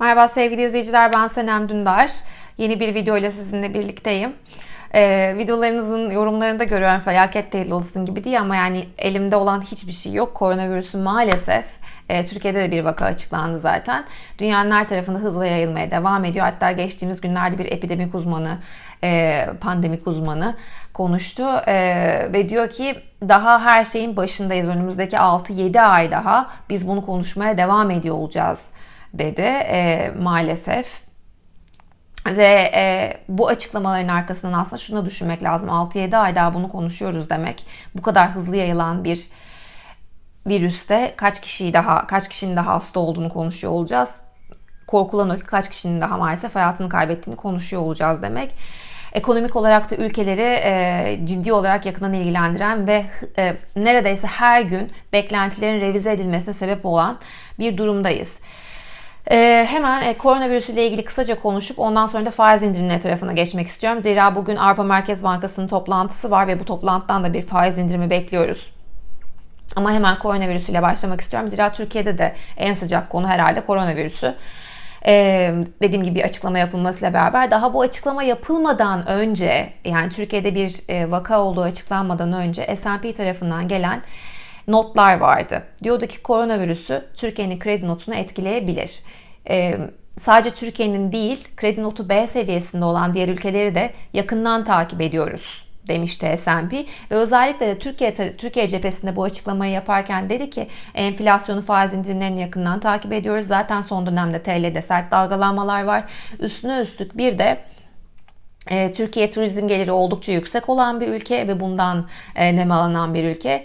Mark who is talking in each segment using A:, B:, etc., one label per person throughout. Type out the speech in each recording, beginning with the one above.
A: Merhaba sevgili izleyiciler ben Senem Dündar. Yeni bir video ile sizinle birlikteyim. Ee, videolarınızın yorumlarında görüyorum felaket tehlikelisin gibi değil ama yani elimde olan hiçbir şey yok. Koronavirüsün maalesef e, Türkiye'de de bir vaka açıklandı zaten. Dünyanın her tarafında hızla yayılmaya devam ediyor. Hatta geçtiğimiz günlerde bir epidemik uzmanı, e, pandemik uzmanı konuştu e, ve diyor ki daha her şeyin başındayız. Önümüzdeki 6-7 ay daha biz bunu konuşmaya devam ediyor olacağız dedi e, maalesef. Ve e, bu açıklamaların arkasından aslında şunu düşünmek lazım. 6-7 ay daha bunu konuşuyoruz demek. Bu kadar hızlı yayılan bir virüste kaç kişiyi daha kaç kişinin daha hasta olduğunu konuşuyor olacağız. Korkulan o ki kaç kişinin daha maalesef hayatını kaybettiğini konuşuyor olacağız demek. Ekonomik olarak da ülkeleri e, ciddi olarak yakından ilgilendiren ve e, neredeyse her gün beklentilerin revize edilmesine sebep olan bir durumdayız. Ee, hemen e, koronavirüsü ile ilgili kısaca konuşup ondan sonra da faiz indirimleri tarafına geçmek istiyorum. Zira bugün Avrupa Merkez Bankası'nın toplantısı var ve bu toplantıdan da bir faiz indirimi bekliyoruz. Ama hemen koronavirüsü ile başlamak istiyorum. Zira Türkiye'de de en sıcak konu herhalde koronavirüsü. Ee, dediğim gibi açıklama yapılmasıyla beraber daha bu açıklama yapılmadan önce yani Türkiye'de bir e, vaka olduğu açıklanmadan önce S&P tarafından gelen notlar vardı. Diyordu ki koronavirüsü Türkiye'nin kredi notunu etkileyebilir. Ee, sadece Türkiye'nin değil kredi notu B seviyesinde olan diğer ülkeleri de yakından takip ediyoruz demişti S&P ve özellikle de Türkiye Türkiye cephesinde bu açıklamayı yaparken dedi ki enflasyonu faiz indirimlerini yakından takip ediyoruz. Zaten son dönemde TL'de sert dalgalanmalar var. Üstüne üstlük bir de e, Türkiye turizm geliri oldukça yüksek olan bir ülke ve bundan e, nemalanan bir ülke.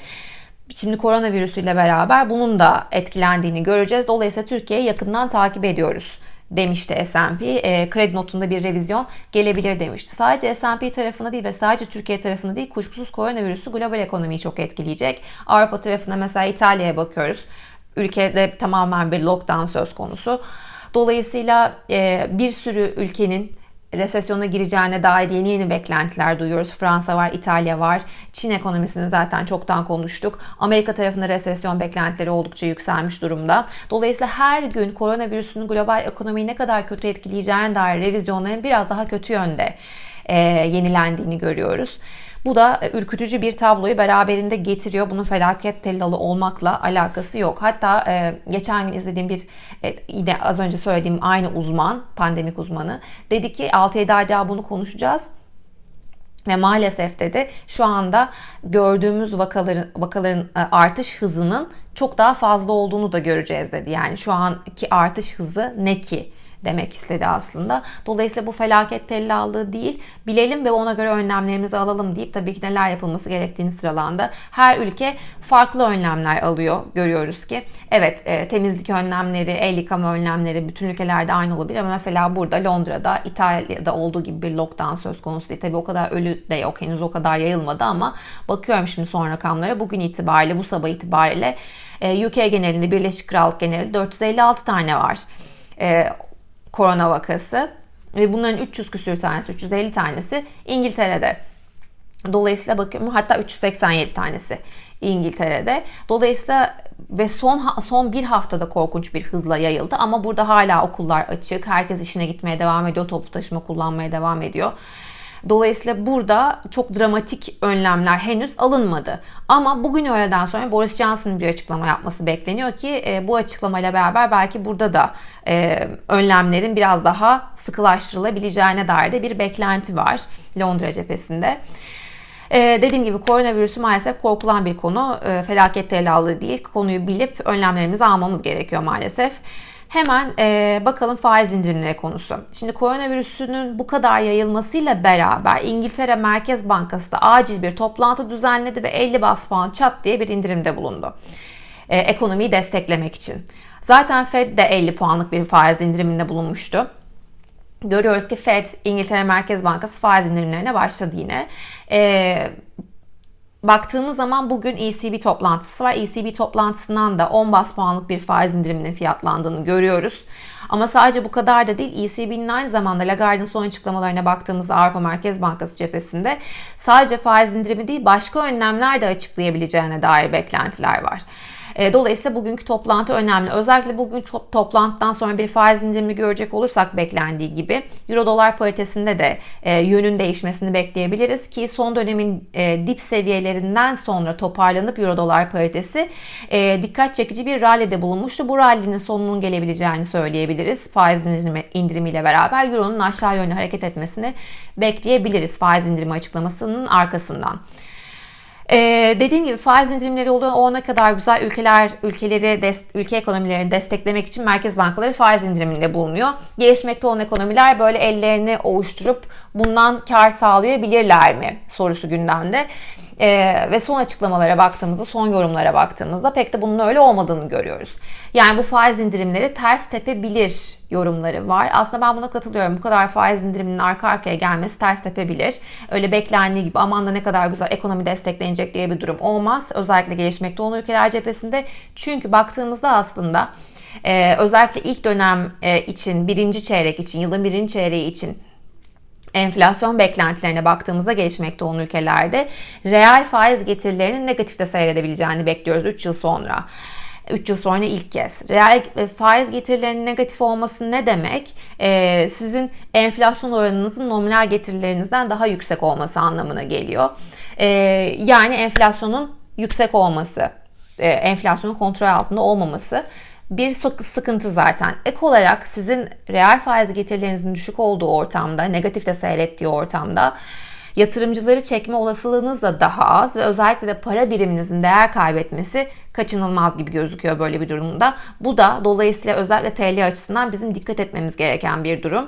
A: Şimdi koronavirüsüyle beraber bunun da etkilendiğini göreceğiz. Dolayısıyla Türkiye'yi yakından takip ediyoruz demişti S&P. E, kredi notunda bir revizyon gelebilir demişti. Sadece S&P tarafını değil ve sadece Türkiye tarafını değil kuşkusuz koronavirüsü global ekonomiyi çok etkileyecek. Avrupa tarafına mesela İtalya'ya bakıyoruz. Ülkede tamamen bir lockdown söz konusu. Dolayısıyla e, bir sürü ülkenin resesyona gireceğine dair yeni yeni beklentiler duyuyoruz. Fransa var, İtalya var. Çin ekonomisini zaten çoktan konuştuk. Amerika tarafında resesyon beklentileri oldukça yükselmiş durumda. Dolayısıyla her gün koronavirüsünün global ekonomiyi ne kadar kötü etkileyeceğine dair revizyonların biraz daha kötü yönde e, yenilendiğini görüyoruz. Bu da e, ürkütücü bir tabloyu beraberinde getiriyor. Bunun felaket tellalı olmakla alakası yok. Hatta e, geçen gün izlediğim bir e, az önce söylediğim aynı uzman, pandemik uzmanı dedi ki 6-7 ay daha bunu konuşacağız. Ve maalesef dedi şu anda gördüğümüz vakaların vakaların e, artış hızının çok daha fazla olduğunu da göreceğiz dedi. Yani şu anki artış hızı ne ki? Demek istedi aslında. Dolayısıyla bu felaket tellallığı değil, bilelim ve ona göre önlemlerimizi alalım deyip tabii ki neler yapılması gerektiğini sıralanda. Her ülke farklı önlemler alıyor görüyoruz ki. Evet e, temizlik önlemleri, el yıkama önlemleri bütün ülkelerde aynı olabilir ama mesela burada Londra'da, İtalya'da olduğu gibi bir lockdown söz konusu değil. Tabii o kadar ölü de yok henüz o kadar yayılmadı ama bakıyorum şimdi son rakamlara bugün itibariyle bu sabah itibariyle e, UK genelinde Birleşik Krallık genelinde 456 tane var. Korona vakası ve bunların 300 küsür tanesi, 350 tanesi İngiltere'de. Dolayısıyla bakıyorum hatta 387 tanesi İngiltere'de. Dolayısıyla ve son son bir haftada korkunç bir hızla yayıldı ama burada hala okullar açık. Herkes işine gitmeye devam ediyor, toplu taşıma kullanmaya devam ediyor. Dolayısıyla burada çok dramatik önlemler henüz alınmadı. Ama bugün öğleden sonra Boris Johnson'ın bir açıklama yapması bekleniyor ki e, bu açıklamayla beraber belki burada da e, önlemlerin biraz daha sıkılaştırılabileceğine dair de bir beklenti var Londra cephesinde. Ee, dediğim gibi koronavirüsü maalesef korkulan bir konu. Ee, felaket telallığı değil. Konuyu bilip önlemlerimizi almamız gerekiyor maalesef. Hemen e, bakalım faiz indirimleri konusu. Şimdi koronavirüsünün bu kadar yayılmasıyla beraber İngiltere Merkez Bankası da acil bir toplantı düzenledi ve 50 bas puan çat diye bir indirimde bulundu. E, ekonomiyi desteklemek için. Zaten Fed de 50 puanlık bir faiz indiriminde bulunmuştu. Görüyoruz ki Fed, İngiltere Merkez Bankası faiz indirimlerine başladı yine. E, Baktığımız zaman bugün ECB toplantısı var. ECB toplantısından da 10 bas puanlık bir faiz indiriminin fiyatlandığını görüyoruz. Ama sadece bu kadar da değil. ECB'nin aynı zamanda Lagarde'ın son açıklamalarına baktığımızda Avrupa Merkez Bankası cephesinde sadece faiz indirimi değil başka önlemler de açıklayabileceğine dair beklentiler var. E, dolayısıyla bugünkü toplantı önemli. Özellikle bugün to- toplantıdan sonra bir faiz indirimi görecek olursak beklendiği gibi Euro dolar paritesinde de e, yönün değişmesini bekleyebiliriz ki son dönemin e, dip seviyelerinden sonra toparlanıp Euro dolar paritesi e, dikkat çekici bir rallide bulunmuştu. Bu rallinin sonunun gelebileceğini söyleyebiliriz. Faiz indirimi, indirimiyle beraber Euro'nun aşağı yönlü hareket etmesini bekleyebiliriz faiz indirimi açıklamasının arkasından. Ee, dediğim gibi faiz indirimleri oluyor. O ne kadar güzel ülkeler ülkeleri dest, ülke ekonomilerini desteklemek için merkez bankaları faiz indiriminde bulunuyor. Gelişmekte olan ekonomiler böyle ellerini ovuşturup bundan kar sağlayabilirler mi sorusu gündemde. Ee, ve son açıklamalara baktığımızda, son yorumlara baktığımızda pek de bunun öyle olmadığını görüyoruz. Yani bu faiz indirimleri ters tepebilir yorumları var. Aslında ben buna katılıyorum. Bu kadar faiz indiriminin arka arkaya gelmesi ters tepebilir. Öyle beklendiği gibi aman da ne kadar güzel ekonomi desteklenecek diye bir durum olmaz. Özellikle gelişmekte olan ülkeler cephesinde. Çünkü baktığımızda aslında e, özellikle ilk dönem e, için, birinci çeyrek için, yılın birinci çeyreği için enflasyon beklentilerine baktığımızda gelişmekte olan ülkelerde reel faiz getirilerinin negatifte seyredebileceğini bekliyoruz 3 yıl sonra. 3 yıl sonra ilk kez. Reel faiz getirilerinin negatif olması ne demek? Ee, sizin enflasyon oranınızın nominal getirilerinizden daha yüksek olması anlamına geliyor. Ee, yani enflasyonun yüksek olması, e, enflasyonun kontrol altında olmaması bir sıkıntı zaten. Ek olarak sizin reel faiz getirilerinizin düşük olduğu ortamda, negatifte seyrettiği ortamda yatırımcıları çekme olasılığınız da daha az ve özellikle de para biriminizin değer kaybetmesi kaçınılmaz gibi gözüküyor böyle bir durumda. Bu da dolayısıyla özellikle TL açısından bizim dikkat etmemiz gereken bir durum.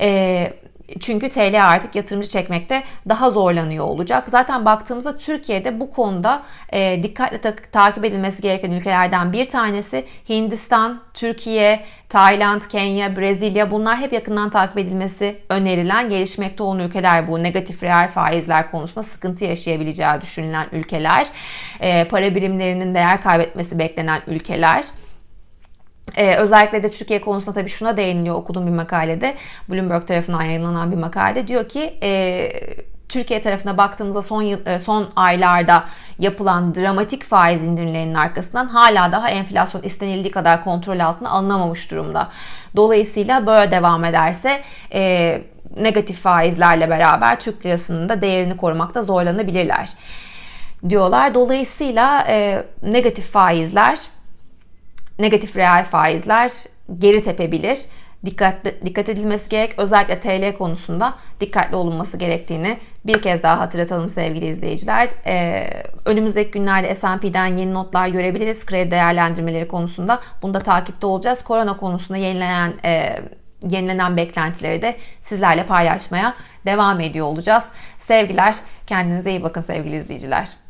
A: Ee, çünkü TL artık yatırımcı çekmekte daha zorlanıyor olacak. Zaten baktığımızda Türkiye'de bu konuda e, dikkatle ta- takip edilmesi gereken ülkelerden bir tanesi Hindistan, Türkiye, Tayland, Kenya, Brezilya bunlar hep yakından takip edilmesi önerilen gelişmekte olan ülkeler bu negatif reel faizler konusunda sıkıntı yaşayabileceği düşünülen ülkeler. E, para birimlerinin değer kaybetmesi beklenen ülkeler. Ee, özellikle de Türkiye konusunda tabii şuna değiniliyor okuduğum bir makalede. Bloomberg tarafından yayınlanan bir makalede. Diyor ki e, Türkiye tarafına baktığımızda son yıl, e, son aylarda yapılan dramatik faiz indirimlerinin arkasından hala daha enflasyon istenildiği kadar kontrol altına alınamamış durumda. Dolayısıyla böyle devam ederse e, negatif faizlerle beraber Türk lirasının da değerini korumakta zorlanabilirler diyorlar. Dolayısıyla e, negatif faizler negatif reel faizler geri tepebilir. Dikkat, dikkat edilmesi gerek. Özellikle TL konusunda dikkatli olunması gerektiğini bir kez daha hatırlatalım sevgili izleyiciler. Ee, önümüzdeki günlerde S&P'den yeni notlar görebiliriz. Kredi değerlendirmeleri konusunda. Bunda takipte olacağız. Korona konusunda yenilenen e, yenilenen beklentileri de sizlerle paylaşmaya devam ediyor olacağız. Sevgiler, kendinize iyi bakın sevgili izleyiciler.